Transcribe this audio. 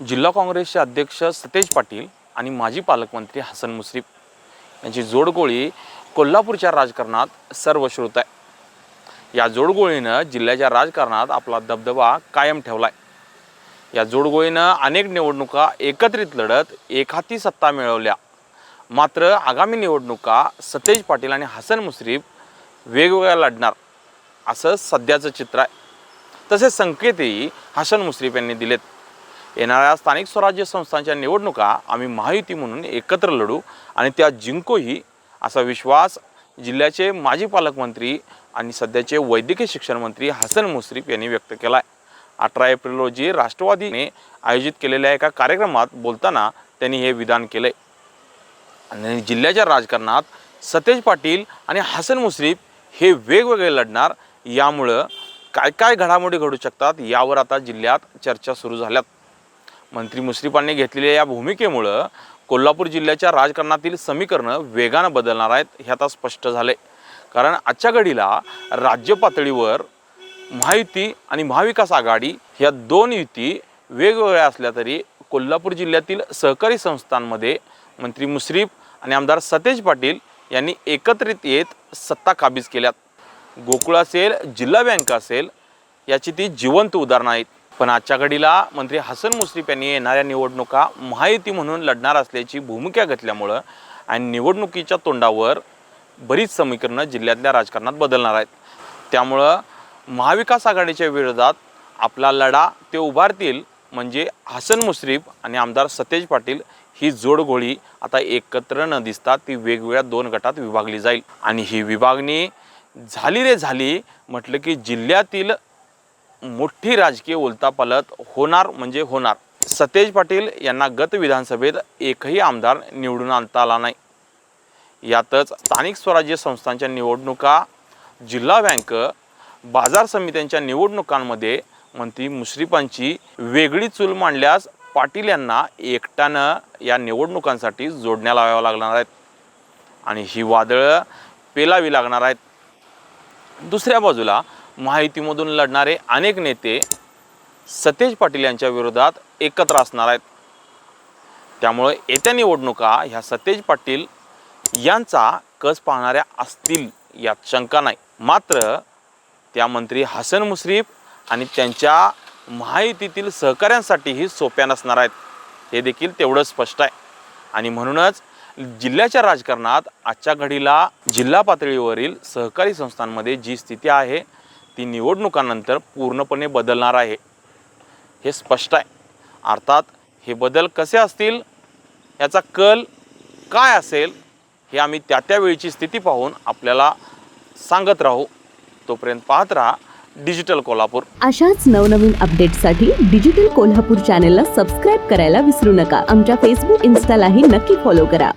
जिल्हा काँग्रेसचे अध्यक्ष सतेज पाटील आणि माजी पालकमंत्री हसन मुश्रीफ. यांची जोडगोळी कोल्हापूरच्या राजकारणात सर्वश्रुत आहे. या जोडगोळीनं जिल्ह्याच्या राजकारणात आपला दबदबा कायम ठेवला आहे या जोडगोळीनं अनेक निवडणुका एकत्रित लढत एकहाती सत्ता मिळवल्या. मात्र आगामी निवडणुका सतेज पाटील आणि हसन मुश्रीफ वेगवेगळ्या लढणार असं सध्याचं चित्र आहे. तसेच संकेतही हसन मुश्रीफ यांनी दिलेत. येणाऱ्या स्थानिक स्वराज्य संस्थांच्या निवडणुका आम्ही महायुती म्हणून एकत्र लढू आणि त्या जिंकूही असा विश्वास जिल्ह्याचे माजी पालकमंत्री आणि सध्याचे वैद्यकीय शिक्षण मंत्री हसन मुश्रीफ यांनी व्यक्त केला आहे अठरा एप्रिल रोजी राष्ट्रवादीने आयोजित केलेल्या एका कार्यक्रमात बोलताना त्यांनी हे विधान केलं आणि जिल्ह्याच्या राजकारणात सतेज पाटील आणि हसन मुश्रीफ हे वेगवेगळे लढणार यामुळं काय काय घडामोडी घडू शकतात यावर आता जिल्ह्यात चर्चा सुरू झाल्यात. मंत्री मुश्रीफांनी घेतलेल्या या भूमिकेमुळं कोल्हापूर जिल्ह्याच्या राजकारणातील समीकरणं वेगानं बदलणार आहेत हे आता स्पष्ट झाले. कारण आजच्या घडीला राज्य पातळीवर महायुती आणि महाविकास आघाडी ह्या दोन युती वेगवेगळ्या असल्या तरी कोल्हापूर जिल्ह्यातील सहकारी संस्थांमध्ये मंत्री मुश्रीफ आणि आमदार सतेज पाटील यांनी एकत्रित येत सत्ता काबीज केल्यात. गोकुळ असेल जिल्हा बँक असेल याची ती जिवंत उदाहरणं आहेत. पण आजच्या घडीला मंत्री हसन मुश्रीफ यांनी येणाऱ्या निवडणुका महायुती म्हणून लढणार असल्याची भूमिका घेतल्यामुळं आणि निवडणुकीच्या तोंडावर बरीच समीकरणं जिल्ह्यातल्या राजकारणात बदलणार आहेत. त्यामुळं महाविकास आघाडीच्या विरोधात आपला लढा ते उभारतील म्हणजे हसन मुश्रीफ आणि आमदार सतेज पाटील ही जोडगोळी आता एकत्र न दिसता ती वेगवेगळ्या दोन गटात विभागली जाईल. आणि ही विभागणी झाली रे झाली म्हटलं की जिल्ह्यातील मोठी राजकीय उलतापालत होणार म्हणजे होणार. सतेज पाटील यांना गत विधानसभेत एकही आमदार निवडून आणता आला नाही. यातच स्थानिक स्वराज्य संस्थांच्या निवडणुका जिल्हा बँक बाजार समित्यांच्या निवडणुकांमध्ये मंत्री मुश्रीफांची वेगळी चूल मांडल्यास पाटील यांना एकट्यानं या निवडणुकांसाठी जोडण्या लावाव्या लागणार आहेत. आणि ही वादळं पेलावी लागणार आहेत. दुसऱ्या बाजूला महायुतीमधून लढणारे अनेक नेते सतेज पाटील यांच्या विरोधात एकत्र असणार आहेत. त्यामुळे येत्या निवडणुका ह्या सतेज पाटील यांचा कस पाहणाऱ्या असतील यात शंका नाही. मात्र त्या मंत्री हसन मुश्रीफ आणि त्यांच्या महायुतीतील सहकाऱ्यांसाठीही सोप्या नसणार आहेत. हे देखील तेवढं स्पष्ट आहे. आणि म्हणूनच जिल्ह्याच्या राजकारणात आजच्या घडीला जिल्हा पातळीवरील सहकारी संस्थांमध्ये जी स्थिती आहे ती निवडणुकांनंतर पूर्णपणे बदलणार आहे. हे स्पष्ट आहे. अर्थात हे बदल कसे असतील याचा कल काय असेल हे आम्ही त्या त्यावेळीची स्थिती पाहून आपल्याला सांगत राहू. तोपर्यंत पाहत राहा डिजिटल कोल्हापूर. अशाच नवनवीन अपडेटसाठी डिजिटल कोल्हापूर चॅनेलला सबस्क्राईब करायला विसरू नका. आमच्या फेसबुक इन्स्टालाही नक्की फॉलो करा.